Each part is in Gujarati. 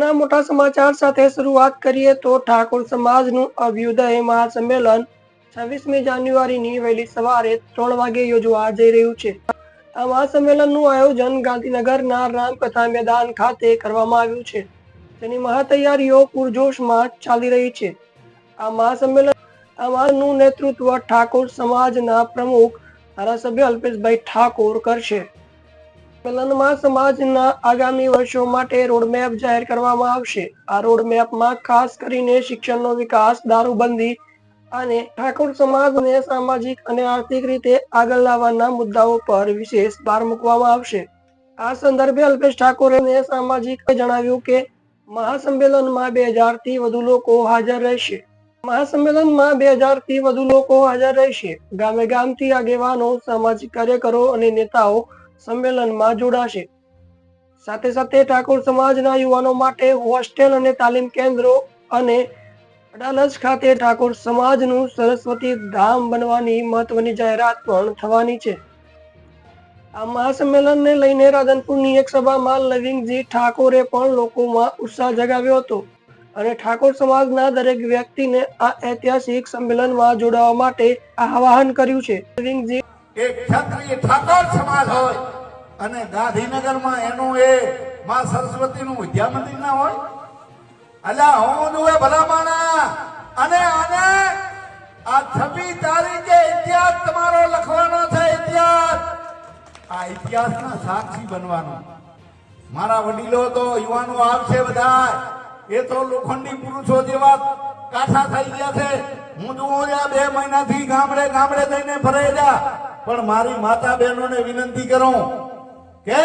મોટા સમાચાર સાથે શરૂઆત કરીએ તો ઠાકોર સમાજનું અભ્યુદય મહાસંમેલન છવ્વીસમી જાન્યુઆરીની વહેલી સવારે ત્રણ વાગે યોજવા જઈ રહ્યું છે. આ મહાસંમેલનનું આયોજન ગાંધીનગરના રામકથા મેદાન ખાતે કરવામાં આવ્યું છે. તેની મહાતૈયારીઓ પૂરજોશમાં ચાલી રહી છે. આ મહાસંમેલન, આ મહાનું નેતૃત્વ ઠાકોર સમાજના પ્રમુખ ધારાસભ્ય અલ્પેશભાઈ ઠાકોર કરશે. સંમેલનમાં સમાજના આગામી વર્ષો માટે રોડમેપ જાહેર કરવામાં આવશે. આ રોડમેપમાં ખાસ કરીને શિક્ષણનો વિકાસ, દારૂબંધી અને ઠાકોર સમાજને સામાજિક અને આર્થિક રીતે આગળ લાવવાના મુદ્દાઓ પર વિશેષ ભાર મૂકવામાં આવશે. આ સંદર્ભે અલ્પેશ ઠાકોરે સામાજિક જણાવ્યું કે, મહાસંમેલનમાં બે હજારથી વધુ લોકો હાજર રહેશે. મહાસંમેલનમાં બે હજારથી વધુ લોકો હાજર રહેશે. ગામે ગામથી આગેવાનો, સામાજિક કાર્યકરો અને નેતાઓ સંમેલનમાં જોડાશે. સાથે સાથે ઠાકોર સમાજના યુવાનો માટે હોસ્ટેલ અને તાલીમ કેન્દ્રો અને અડાલજ ખાતે ઠાકોર સમાજનું સરસ્વતી ધામ બનવાની મહત્વની જાહેરાત પણ થવાની છે. આ મહાસંમેલનને લઈને રાધનપુરની એક સભામાં લવિંગજી ઠાકોરે પણ લોકોમાં ઉત્સાહ જગાવ્યો હતો અને ઠાકોર સમાજના દરેક વ્યક્તિને આ ઐતિહાસિક સંમેલનમાં જોડાવા માટે આહવાન કર્યું છે. લવિંગજી એક ક્ષત્રિય ઠાકોર સમાજ હોય અને ગાંધીનગરમાં એનું એ માં સરસ્વતીનું વિદ્યા મંદિર ના હોય? અલ્યા, હું જો એ માણા અને આને આ છવ્વીસ તારીખે ઇતિહાસ તમારો લખવાનો છે, ઇતિહાસ. આ ઇતિહાસના સાક્ષી બનવાનો. મારા વડીલો તો યુવાનો આવશે બધા એ તો લોખંડી પુરુષો જેવા કાઠા થઈ ગયા છે. હું જોઉં બે મહિનાથી ગામડે ગામડે જઈને ફરે પણ મારી માતા બહેનોને વિનંતી કરું કે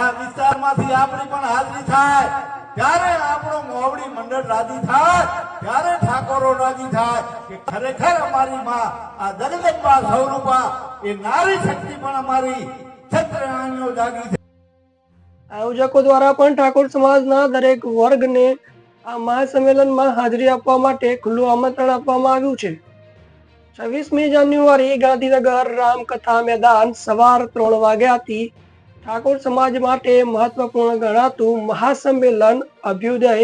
આ વિસ્તારમાંથી આપણી પણ હાજરી થાય. ત્યારે આપણો મોવડી મંડળ રાજી થાય. ત્યારે ઠાકોરો રાજી થાય કે ખરેખર અમારી માં આ જગદંબા સ્વરૂપા એ નારી શક્તિ પણ અમારી છત્રરાણીઓ જાગી છે. આયોજકો દ્વારા પણ ઠાકોર સમાજના દરેક વર્ગને આ મહાસંમેલનમાં હાજરી આપવા માટે ખુલ્લું આમંત્રણ આપવામાં આવ્યું છે. છવ્વીસમી જાન્યુઆરી ગાંધીનગર રામકથા મેદાન સવાર ત્રણ વાગ્યાથી ઠાકોર સમાજ માટે મહત્વપૂર્ણ ગણાતું મહાસંમેલન અભ્યુદય